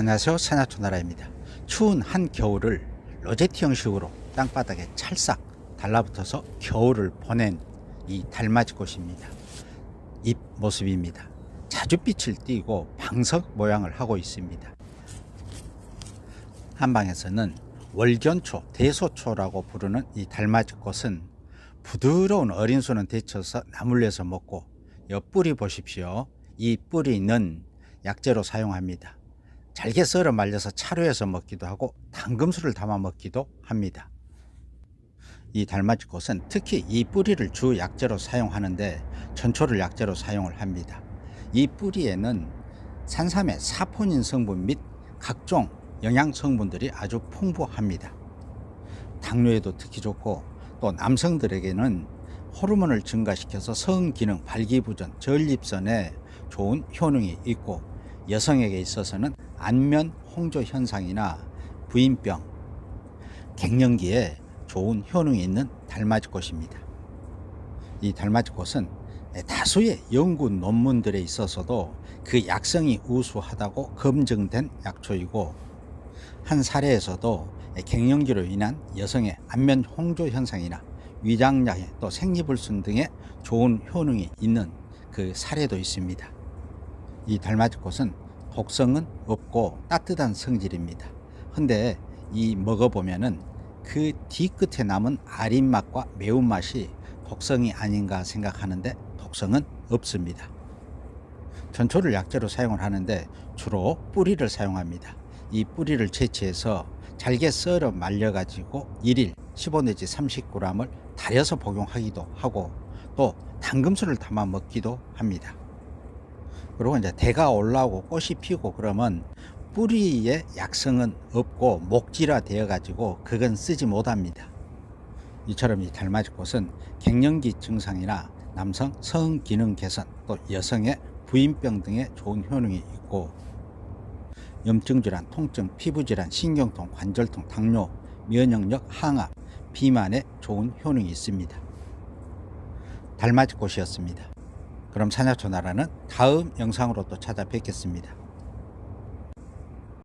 안녕하세요. 산야초나라입니다. 추운 한 겨울을 로제티 형식으로 땅바닥에 찰싹 달라붙어서 겨울을 보낸 이 달맞이꽃입니다. 잎 모습입니다. 자줏빛을 띠고 방석 모양을 하고 있습니다. 한방에서는 월견초, 대소초라고 부르는 이 달맞이꽃은 부드러운 어린 수는 데쳐서 나물려서 먹고 옆 뿌리 보십시오. 이 뿌리는 약재로 사용합니다. 잘게 썰어 말려서 차로해서 먹기도 하고 당금술을 담아 먹기도 합니다. 이 달맞이꽃은 특히 이 뿌리를 주 약재로 사용하는데 전초를 약재로 사용을 합니다. 이 뿌리에는 산삼의 사포닌 성분 및 각종 영양 성분들이 아주 풍부합니다. 당뇨에도 특히 좋고 또 남성들에게는 호르몬을 증가시켜서 성기능, 발기부전, 전립선에 좋은 효능이 있고 여성에게 있어서는 안면 홍조 현상이나 부인병, 갱년기에 좋은 효능이 있는 달맞이꽃입니다. 이 달맞이꽃은 다수의 연구 논문들에 있어서도 그 약성이 우수하다고 검증된 약초이고 한 사례에서도 갱년기로 인한 여성의 안면 홍조 현상이나 위장약해 또 생리불순 등의 좋은 효능이 있는 그 사례도 있습니다. 이 달맞이꽃은 독성은 없고 따뜻한 성질입니다. 근데 이 먹어보면은 그 뒤끝에 남은 아린 맛과 매운맛이 독성이 아닌가 생각하는데 독성은 없습니다. 전초를 약재로 사용을 하는데 주로 뿌리를 사용합니다. 이 뿌리를 채취해서 잘게 썰어 말려 가지고 1일 15 내지 30g을 달여서 복용하기도 하고 또 당금술을 담아 먹기도 합니다. 그리고 이제 대가 올라오고 꽃이 피고 그러면 뿌리에 약성은 없고 목질화 되어 가지고 그건 쓰지 못합니다. 이처럼 이 달맞이 꽃은 갱년기 증상이나 남성 성 기능 개선 또 여성의 부인병 등에 좋은 효능이 있고 염증 질환, 통증, 피부 질환, 신경통, 관절통, 당뇨, 면역력, 항암, 비만에 좋은 효능이 있습니다. 달맞이 꽃이었습니다. 그럼 사냐초나라는 다음 영상으로 또 찾아뵙겠습니다.